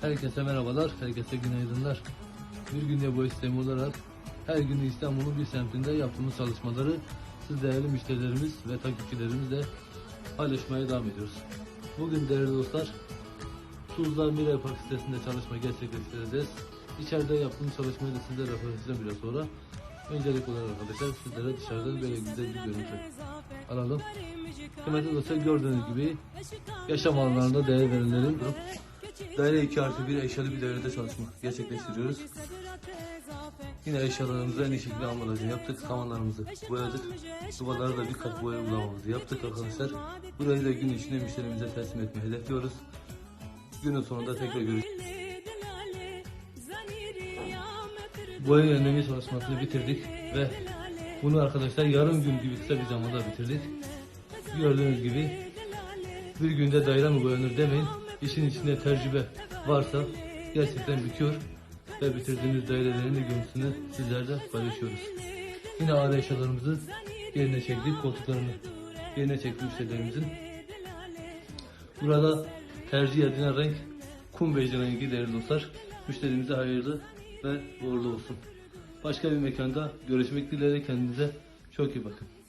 Herkese merhabalar, herkese günaydınlar. Bir günde bu sistemi olarak her gün İstanbul'un bir semtinde yaptığımız çalışmaları siz değerli müşterilerimiz ve takipçilerimizle paylaşmaya devam ediyoruz. Bugün değerli dostlar Tuzla Miray Park sitesinde çalışma gerçekleştireceğiz. İçeride yaptığımız çalışmayı da sizlerle paylaşacağım biraz sonra. Öncelik olarak arkadaşlar sizlere dışarıdan böyle güzel bir görüntü alalım. Kıymetli dostlar gördüğünüz gibi yaşam alanlarında değer verilenlerin daire 2 artı 1 eşyalı bir dairede çalışma gerçekleştiriyoruz. Yine eşyalarımızı en iyi şekilde ambalajını yaptık. Tavanlarımızı boyadık. Duvarlara da bir kat boya uygulamamızı yaptık arkadaşlar. Burayı da gün içinde müşterimize teslim etmeyi hedefliyoruz. Günün sonunda tekrar görüşürüz. Boya yönleme çalışmasını bitirdik ve bunu arkadaşlar yarım gün gibi kısa bir zamanda bitirdik. Gördüğünüz gibi bir günde daire mi boyanır demeyin. İşin içinde tecrübe varsa gerçekten bitiyor ve bitirdiğimiz dairelerin de görüntüsünü sizlerle paylaşıyoruz. Yine ağır eşyalarımızı yerine çektik, koltuklarını yerine çektik müşterilerimizin. Burada tercih edilen renk kum bej rengi değerli dostlar. Müşterimize hayırlı ve uğurlu olsun. Başka bir mekanda görüşmek dileğiyle kendinize çok iyi bakın.